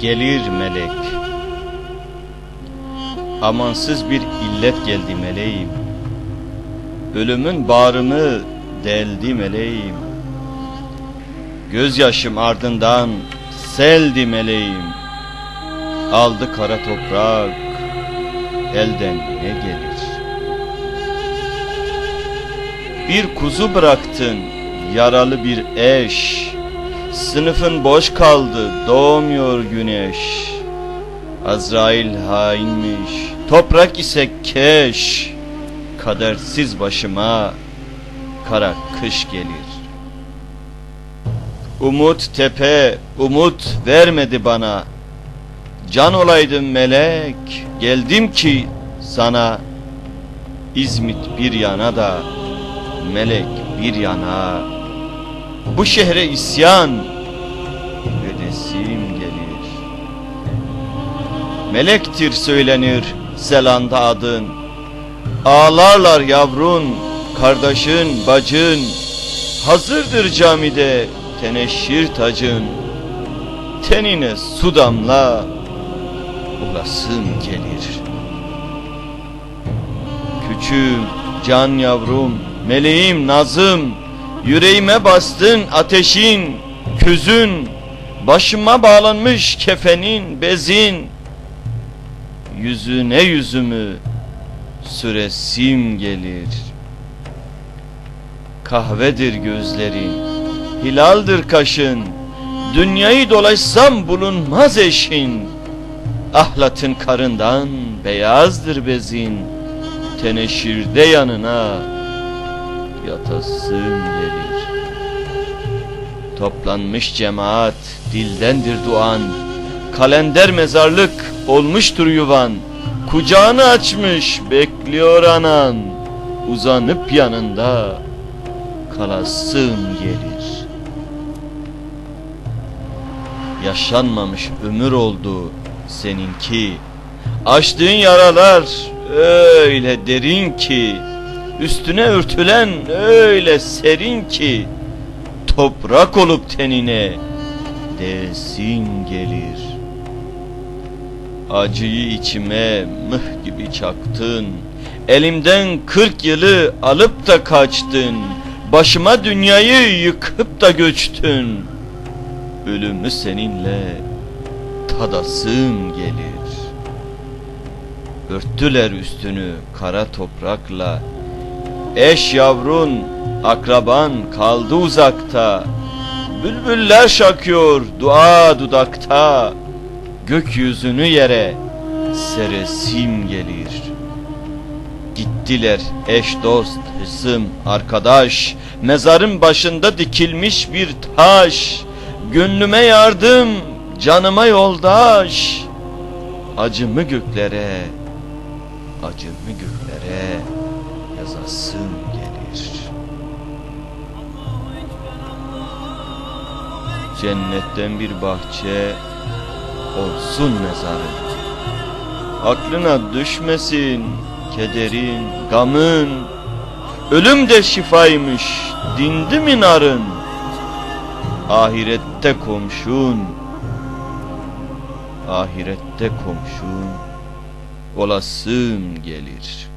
gelir melek. Amansız bir illet geldi meleğim. Ölümün bağrımı deldi meleğim. Gözyaşım ardından seldi meleğim. Aldı kara toprak elden ne gelir? Bir kuzu bıraktın yaralı bir eş Sınıfın boş kaldı doğmuyor güneş. Azrail hainmiş toprak ise keş. Kadersiz başıma kara kış gelir. Umut tepe umut vermedi bana. Can olaydım melek geldim ki sana. İzmit bir yana da melek bir yana Bu şehre isyan edesim gelir. Melektir söylenir Zelanda adın. Ağlarlar yavrun, kardeşin, bacın. Hazırdır camide teneşşir tacın. Tenine su damla Ulasım gelir. Küçüğüm, can yavrum, meleğim, nazım Yüreğime bastın ateşin, küzün Başıma bağlanmış kefenin, bezin. Yüzüne yüzümü süresim gelir. Kahvedir gözlerin, hilaldir kaşın. Dünyayı dolaşsam bulunmaz eşin. Ahlatın karından beyazdır bezin. Teneşirde yanına yatasım gelir. Toplanmış cemaat dildendir duan. Kalender mezarlık olmuştur yuvan. Kucağını açmış bekliyor anan. Uzanıp yanında kalasım gelir. Yaşanmamış ömür oldu seninki. Açtığın yaralar öyle derin ki Üstüne örtülen öyle serin ki Toprak olup tenine desin gelir. Acıyı içime mıh gibi çaktın. Elimden kırk yılı alıp da kaçtın. Başıma dünyayı yıkıp da göçtün. Ölümü seninle tadasım gelir. Örttüler üstünü kara toprakla Eş yavrun, akraban kaldı uzakta. Bülbüller şakıyor dua dudakta. Gökyüzünü yere seresim gelir. Gittiler eş dost, hısım, arkadaş. Mezarın başında dikilmiş bir taş. Gönlüme yardım, canıma yoldaş. Acımı göklere, acımı göklere yazasım gelir. Cennetten bir bahçe olsun mezarın. Aklına düşmesin kederin, gamın. Ölüm de şifaymış, dindi mi narın Ahirette komşun Ahirette komşun Olasım gelir